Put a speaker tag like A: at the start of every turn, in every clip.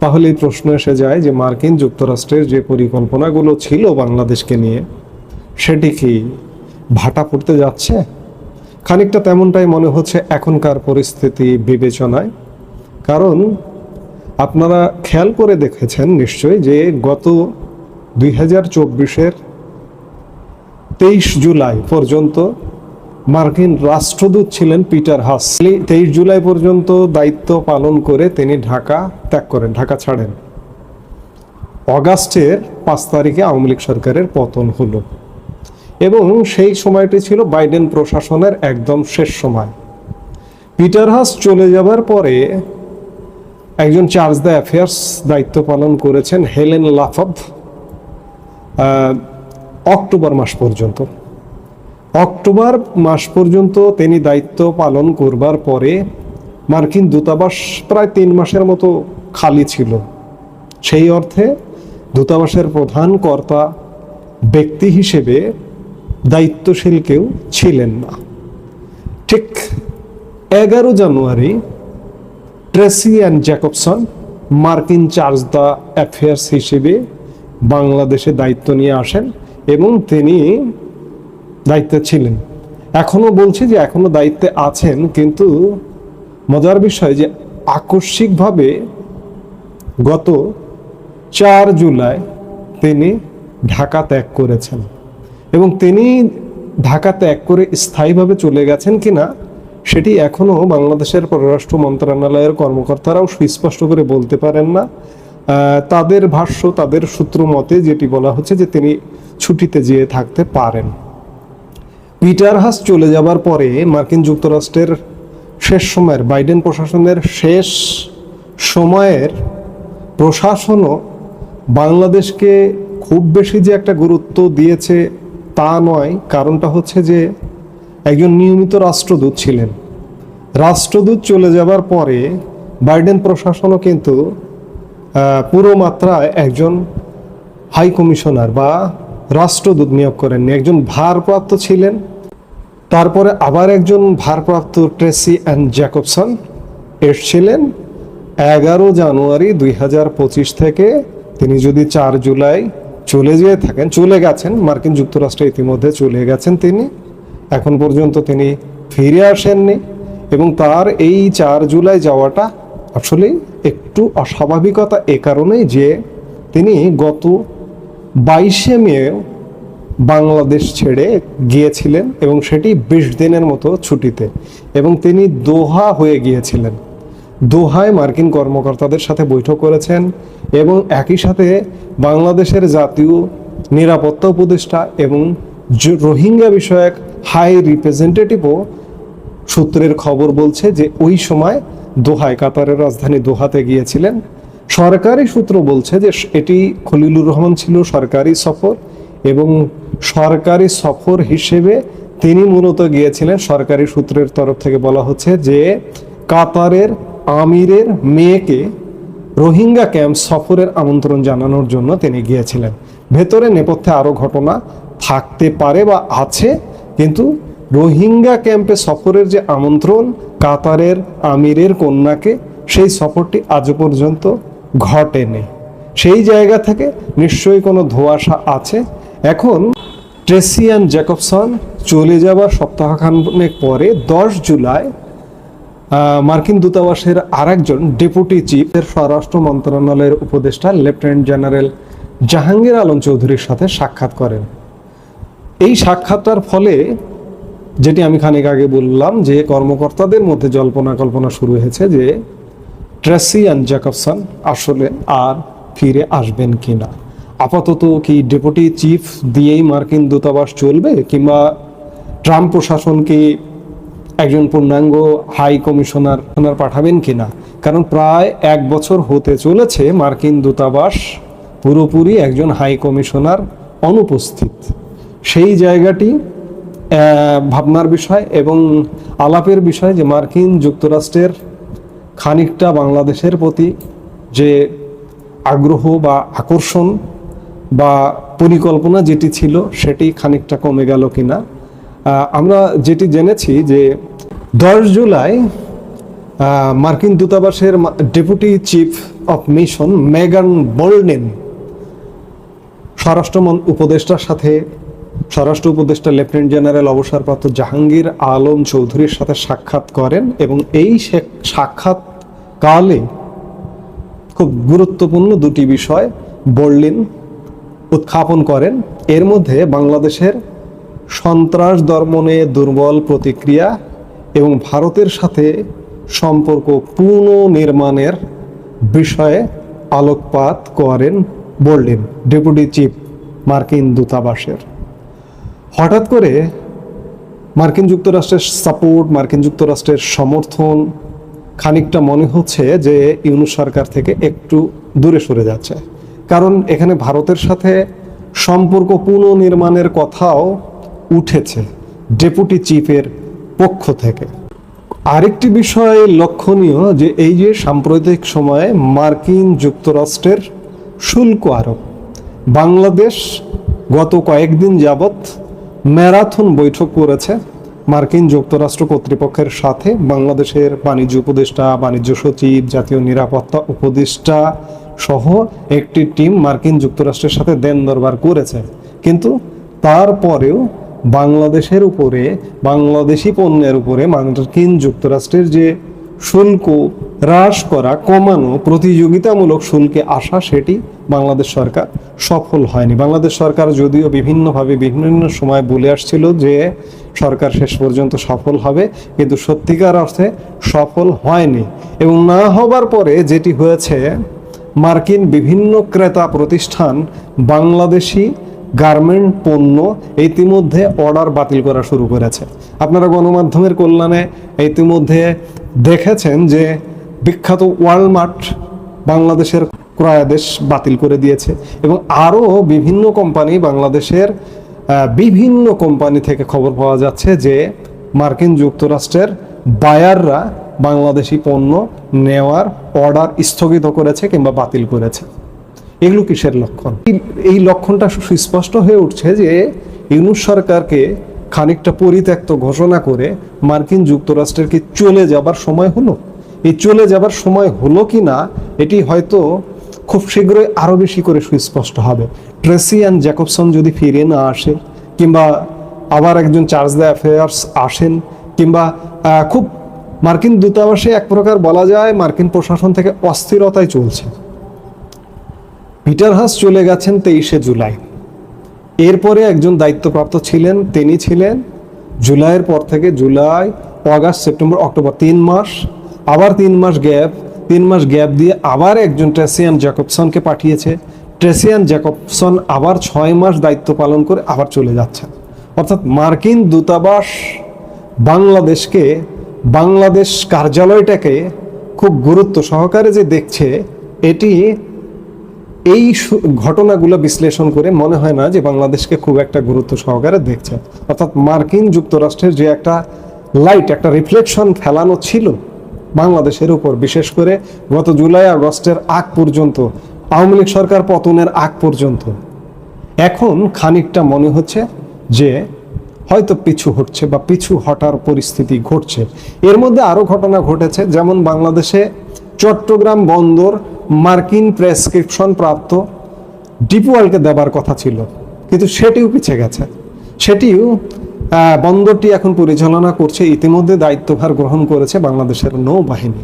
A: তাহলে প্রশ্ন এসে যায় যে মার্কিন যুক্তরাষ্ট্রের যে পরিকল্পনাগুলো ছিল বাংলাদেশকে নিয়ে, সেটি কি ভাটা পড়তে যাচ্ছে? খানিকটা তেমনটাই মনে হচ্ছে এখনকার পরিস্থিতি বিবেচনায়। কারণ আপনারা খেয়াল করে দেখেছেন নিশ্চয়ই যে গত দুই হাজার চব্বিশের তেইশ জুলাই পর্যন্ত মার্কিন রাষ্ট্রদূত ছিলেন পিটার হাস তেইশ জুলাই পর্যন্ত দায়িত্ব পালন করে তিনি ঢাকা ত্যাগ করেন, ঢাকা ছাড়েন। অগাস্টের পাঁচ তারিখে আওয়ামী লীগ সরকারের পতন হলো। এবং সেই সময়টি ছিল বাইডেন প্রশাসনের একদম শেষ সময়। পিটার হাস চলে যাবার পরে একজন চার্জ দ্য অ্যাফেয়ার্স দায়িত্ব পালন করেছেন হেলেন লাফব অক্টোবর মাস পর্যন্ত। অক্টোবর মাস পর্যন্ত তিনি দায়িত্ব পালন করবার পরে মার্কিন দূতাবাস প্রায় তিন মাসের মতো খালি ছিল। সেই অর্থে দূতাবাসের প্রধান কর্তা ব্যক্তি হিসেবে দায়িত্বশীল কেউ ছিলেন না। ঠিক এগারো জানুয়ারি ট্রেসি অ্যান্ড জ্যাকবসন, মার্কিন চার্জ দ্য অ্যাফেয়ার্স হিসেবে বাংলাদেশে দায়িত্ব নিয়ে আসেন এবং তিনি দায়িত্বে ছিলেন। এখনও বলছি যে এখনও দায়িত্বে আছেন, কিন্তু মজার বিষয় যে আকস্মিকভাবে গত চার জুলাই তিনি ঢাকা ত্যাগ করেছেন। এবং তিনি ঢাকা ত্যাগ করে স্থায়ীভাবে চলে গেছেন কিনা, সেটি এখনও বাংলাদেশের পররাষ্ট্র মন্ত্রণালয়ের কর্মকর্তারাও সুস্পষ্ট করে বলতে পারেন না। তাদের ভাষ্য, তাদের সূত্র মতে যেটি বলা হচ্ছে যে তিনি ছুটিতে যেয়ে থাকতে পারেন। পিটার হাস চলে যাবার পরে মার্কিন যুক্তরাষ্ট্রের শেষ সময়ের, বাইডেন প্রশাসনের শেষ সময়ের প্রশাসনও বাংলাদেশকে খুব বেশি যে একটা গুরুত্ব দিয়েছে তা নয়, কারণটা হচ্ছে যে একজন নিয়মিত রাষ্ট্রদূত ছিলেন। রাষ্ট্রদূত চলে যাবার পরে বাইডেন প্রশাসনও কিন্তু পুরো মাত্রায় একজন হাই কমিশনার বা রাষ্ট্রদূত নিয়োগ করেননি একজন ভারপ্রাপ্ত ছিলেন। তারপরে আবার একজন ভারপ্রাপ্ত ট্রেসি অ্যান্ড জ্যাকবসন এসছিলেন এগারো জানুয়ারি দুই হাজার পঁচিশ থেকে। তিনি যদি চার জুলাই চলে যেয়ে থাকেন, চলে গেছেন, মার্কিন যুক্তরাষ্ট্রে ইতিমধ্যে চলে গেছেন তিনি। এখন পর্যন্ত তিনি ফিরে আসেননি এবং তার এই চার জুলাই যাওয়াটা আসলে একটু অস্বাভাবিকতা এ কারণেই যে তিনি গত বাইশে মে বাংলাদেশ ছেড়ে গিয়েছিলেন এবং সেটি বিশ দিনের মতো ছুটিতে। এবং তিনি দোহা হয়ে গিয়েছিলেন। দোহায় মার্কিন কর্মকর্তাদের সাথে বৈঠক করেছেন এবং একই সাথে বাংলাদেশের জাতীয় নিরাপত্তা উপদেষ্টা এবং রোহিঙ্গা বিষয়ক হাই রিপ্রেজেন্টেটিভও সূত্রের খবর বলছে যে ওই সময় দোহায়, কাতারের রাজধানী দোহাতে গিয়েছিলেন। সরকারি সূত্র বলছে যে এটি খলিলুর রহমান ছিল সরকারি সফর এবং সরকারি সফর হিসেবে তিনি মূলত গিয়েছিলেন সরকারি সূত্রের তরফ থেকে বলা হচ্ছে যে কাতারের আমিরের মেয়েকে রোহিঙ্গা ক্যাম্প সফরের আমন্ত্রণ জানানোর জন্য তিনি গিয়েছিলেন। ভেতরে নেপথ্যে আরও ঘটনা থাকতে পারে বা আছে, কিন্তু রোহিঙ্গা ক্যাম্পে সফরের যে আমন্ত্রণ কাতারের আমিরের কন্যাকে, সেই সফরটি আজও পর্যন্ত ঘটেনি সেই জায়গা থেকে নিশ্চয়ই কোনো ধোঁয়াশা আছে। এখন ট্রেসিয়ান জ্যাকবসন চলে যাবার সপ্তাহখানেক পরে, দশ জুলাই মার্কিন দূতাবাসের আরেকজন ডেপুটি চিফ স্বরাষ্ট্র মন্ত্রণালয়ের উপদেষ্টা, লেফটেন্যান্ট জেনারেল জাহাঙ্গীর আলম চৌধুরীর সাথে সাক্ষাৎ করেন। এই সাক্ষাৎটার ফলে যেটি আমি খানিক আগে বললাম, যে কর্মকর্তাদের মধ্যে জল্পনা কল্পনা শুরু হয়েছে যে ট্রেসি অ্যান্ড জ্যাকবসন আসলে আর ফিরে আসবেন কিনা? আপাতত কি ডেপুটি চিফ দিয়েই মার্কিন দূতাবাস চলবে কিংবা ট্রাম্প প্রশাসন কি একজন পূর্ণাঙ্গ হাই কমিশনার পাঠাবেন কিনা? কারণ প্রায় এক বছর হতে চলেছে মার্কিন দূতাবাস পুরোপুরি একজন হাই কমিশনার অনুপস্থিত। সেই জায়গাটি ভাবনার বিষয় এবং আলাপের বিষয় যে মার্কিন যুক্তরাষ্ট্রের খানিকটা বাংলাদেশের প্রতি যে আগ্রহ বা আকর্ষণ বা পরিকল্পনা যেটি ছিল, সেটি খানিকটা কমে গেল কিনা? আমরা যেটি জেনেছি যে দশ জুলাই মার্কিন দূতাবাসের ডেপুটি চিফ অফ মিশন মেগান বোল্ডেন, স্বরাষ্ট্রমন, উপদেষ্টার সাথে স্বরাষ্ট্র উপদেষ্টা লেফটেন্যান্ট জেনারেল অবসরপ্রাপ্ত জাহাঙ্গীর আলম চৌধুরীর সাথে সাক্ষাৎ করেন এবং এই সাক্ষাৎকালে খুব গুরুত্বপূর্ণ দুটি বিষয় বর্লিন উত্থাপন করেন। এর মধ্যে বাংলাদেশের সন্ত্রাস দমনে দুর্বল প্রতিক্রিয়া এবং ভারতের সাথে সম্পর্ক পুনর্নির্মাণের বিষয়ে আলোকপাত করেন বর্লিন, ডেপুটি চিফ মার্কিন দূতাবাসের। হঠাৎ করে মার্কিন যুক্তরাষ্ট্রের সাপোর্ট, মার্কিন যুক্তরাষ্ট্রের সমর্থন খানিকটা মনে হচ্ছে যে ইউনু সরকার থেকে একটু দূরে সরে যাচ্ছে। কারণ এখানে ভারতের সাথে সম্পর্ক পুনর্নির্মাণের কথাও উঠেছে ডেপুটি চিফের পক্ষ থেকে। আরেকটি বিষয় লক্ষণীয় যে এই যে সাম্প্রতিক সময়ে মার্কিন যুক্তরাষ্ট্রের শুল্ক আরোপ, বাংলাদেশ গত কয়েকদিন যাবৎ ম্যারাথন বৈঠক করেছে মার্কিন যুক্তরাষ্ট্র কর্তৃপক্ষের সাথে বাংলাদেশের বাণিজ্য উপদেষ্টা, বাণিজ্য সচিব, জাতীয় নিরাপত্তা উপদেষ্টা সহ একটি টিম মার্কিন যুক্তরাষ্ট্রের সাথে দেন দরবার করেছে। কিন্তু তারপরেও বাংলাদেশের উপরে, বাংলাদেশি পণ্যের উপরে মার্কিন যুক্তরাষ্ট্রের যে শুল্ক হ্রাস করা, কমানো প্রতিযোগিতামূলক শুল্কে আসা, সেটি বাংলাদেশ সরকার সফল হয়নি। বাংলাদেশ সরকার যদিও বিভিন্নভাবে বিভিন্ন সময় বলে আসছিল যে সরকার শেষ পর্যন্ত সফল হবে, কিন্তু সত্যিকার অর্থে সফল হয়নি এবং না হবার পরে যেটি হয়েছে, মার্কিন বিভিন্ন ক্রেতা প্রতিষ্ঠান বাংলাদেশি গার্মেন্ট পণ্য ইতিমধ্যে অর্ডার বাতিল করা শুরু করেছে। আপনারা গণমাধ্যমের কল্যাণে ইতিমধ্যে দেখেছেন যে বিখ্যাত ওয়ালমার্ট বাংলাদেশের ক্রয়াদেশ বাতিল করে দিয়েছে এবং আরও বিভিন্ন কোম্পানি বাংলাদেশের বিভিন্ন কোম্পানি থেকে খবর পাওয়া যাচ্ছে যে মার্কিন যুক্তরাষ্ট্রের বায়াররা বাংলাদেশি পণ্য নেওয়ার অর্ডার স্থগিত করেছে কিংবা বাতিল করেছে। এগুলো কিসের লক্ষণ? এই- লক্ষণটা সুস্পষ্ট হয়ে উঠছে যে ইউনুস সরকারকে খানিকটা পরিত্যক্ত ঘোষণা করে মার্কিন যুক্তরাষ্ট্রের কি চলে যাবার সময় হলো? এই চলে যাবার সময় হলো কি না এটি হয়তো খুব শীঘ্রই আরও বেশি করে সুস্পষ্ট হবে। ট্রেসি অ্যান্ড জ্যাকবসন যদি ফিরে না আসে, কিংবা আবার একজন চার্জ দ্য অ্যাফেয়ার্স আসেন, কিংবা খুব মার্কিন দূতাবাসে এক প্রকার বলা যায় মার্কিন প্রশাসন থেকে অস্থিরতায় চলছে। পিটার হাস চলে গেছেন তেইশে জুলাই। এরপরে একজন দায়িত্বপ্রাপ্ত ছিলেন, তিনি ছিলেন জুলাইয়ের পর থেকে জুলাই, অগাস্ট, সেপ্টেম্বর, অক্টোবর, তিন মাস। আবার তিন মাস গ্যাপ তিন মাস গ্যাপ দিয়ে আবার একজন ট্রেসিয়ান জ্যাকবসনকে পাঠিয়েছে। ট্রেসিয়ান জ্যাকবসন আবার ছয় মাস দায়িত্ব পালন করে আবার চলে যাচ্ছেন অর্থাৎ মার্কিন দূতাবাস বাংলাদেশকে, বাংলাদেশ কার্যালয়টাকে খুব গুরুত্ব সহকারে যে দেখছে, এটি এই ঘটনাগুলো বিশ্লেষণ করে মনে হয় না যে বাংলাদেশকে খুব একটা গুরুত্ব সহকারে দেখছে। অর্থাৎ মার্কিন যুক্তরাষ্ট্রের যে একটা লাইট একটা রিফ্লেকশন ফেলানো ছিল বাংলাদেশের উপর। বিশেষ করে গত জুলাই আগস্টের আগ পর্যন্ত, আওয়ামী লীগ সরকার পতনের আগ পর্যন্ত। এখন খানিকটা মনে হচ্ছে যে হয়তো পিছু হটছে বা পিছু হটার পরিস্থিতি ঘটছে। এর মধ্যে আরও ঘটনা ঘটেছে, যেমন বাংলাদেশে চট্টগ্রাম বন্দর মার্কিন প্রেসক্রিপশন প্রাপ্ত ডিপওয়ালকে দেবার কথা ছিল, কিন্তু সেটিও পিছে গেছে। সেটিও বন্দরটি এখন পরিচালনা করছে, ইতিমধ্যে দায়িত্বভার গ্রহণ করেছে বাংলাদেশের নৌবাহিনী।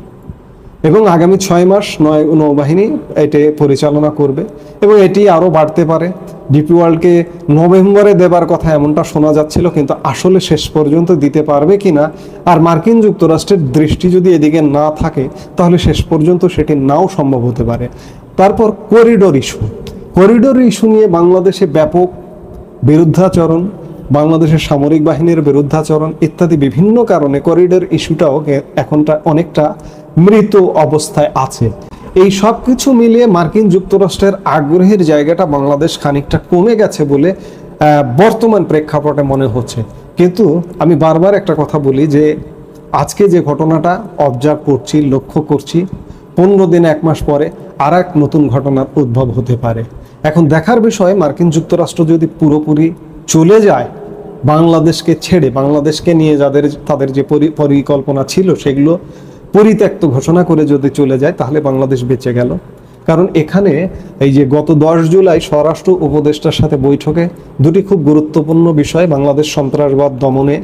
A: এবং আগামী ছয় মাস নয়, নৌবাহিনী এটি পরিচালনা করবে। এবং এটি আরও বাড়তে পারে। ডিপি ওয়ার্ল্ডকে নভেম্বরে দেবার কথা এমনটা শোনা যাচ্ছিল, কিন্তু আসলে শেষ পর্যন্ত দিতে পারবে কিনা, আর মার্কিন যুক্তরাষ্ট্রের দৃষ্টি যদি এদিকে না থাকে, তাহলে শেষ পর্যন্ত সেটি নাও সম্ভব হতে পারে। তারপর করিডোর ইস্যু। করিডোর ইস্যু নিয়ে বাংলাদেশে ব্যাপক বিরুদ্ধাচরণ বাংলাদেশের সামরিক বাহিনীর বিরুদ্ধাচরণ ইত্যাদি বিভিন্ন কারণে করিডোর ইস্যুটাও এখনটা অনেকটা মৃত অবস্থায় আছে। এই সব কিছু মিলিয়ে মার্কিন যুক্তরাষ্ট্রের আগ্রহের জায়গাটা বাংলাদেশ খানিকটা কমে গেছে বলে বর্তমান প্রেক্ষাপটে মনে হচ্ছে। কিন্তু আমি বারবার একটা কথা বলি যে, আজকে যে ঘটনাটা অবজার্ভ করছি, লক্ষ্য করছি, পনেরো দিন এক মাস পরে আর এক নতুন ঘটনার উদ্ভব হতে পারে। এখন দেখার বিষয়, মার্কিন যুক্তরাষ্ট্র যদি পুরোপুরি চলে যায়, বাংলাদেশকে ছেড়ে, বাংলাদেশকে নিয়ে যাদের, তাদের যে পরি- পরিকল্পনা ছিল সেগুলো পরিত্যক্ত ঘোষণা করে যদি চলে যায়, তাহলে বাংলাদেশ বেঁচে গেল। কারণ এখানে এই যে গত দশ জুলাই স্বরাষ্ট্র উপদেষ্টার সাথে বৈঠকে দুটি খুব গুরুত্বপূর্ণ বিষয়, বাংলাদেশ সন্ত্রাসবাদ দমনে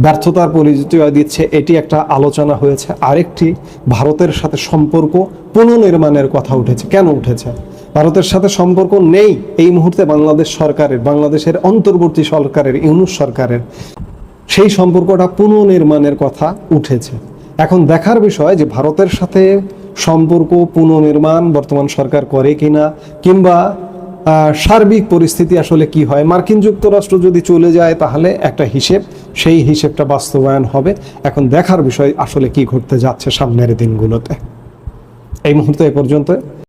A: ব্যর্থতার পরিচয় দিচ্ছে, এটি একটা আলোচনা হয়েছে। আরেকটি, ভারতের সাথে সম্পর্ক পুনর্নির্মাণের কথা উঠেছে। কেন উঠেছে? ভারতের সাথে সম্পর্ক নেই এই মুহূর্তে বাংলাদেশ সরকারের, বাংলাদেশের অন্তর্বর্তী সরকারের, ইউনুস সরকারের। সেই সম্পর্কটা পুনর্নির্মাণের কথা উঠেছে। এখন দেখার বিষয় যে ভারতের সাথে সম্পর্ক পুনর্নির্মাণ বর্তমান সরকার করে কিনা, কিংবা সার্বিক পরিস্থিতি আসলে কি হয়? মার্কিন যুক্তরাষ্ট্র যদি চলে যায় তাহলে একটা হিসেব, সেই হিসেবটা বাস্তবায়ন হবে। এখন দেখার বিষয় আসলে কি ঘটতে যাচ্ছে সামনের দিনগুলোতে। এই মুহূর্তে এ পর্যন্ত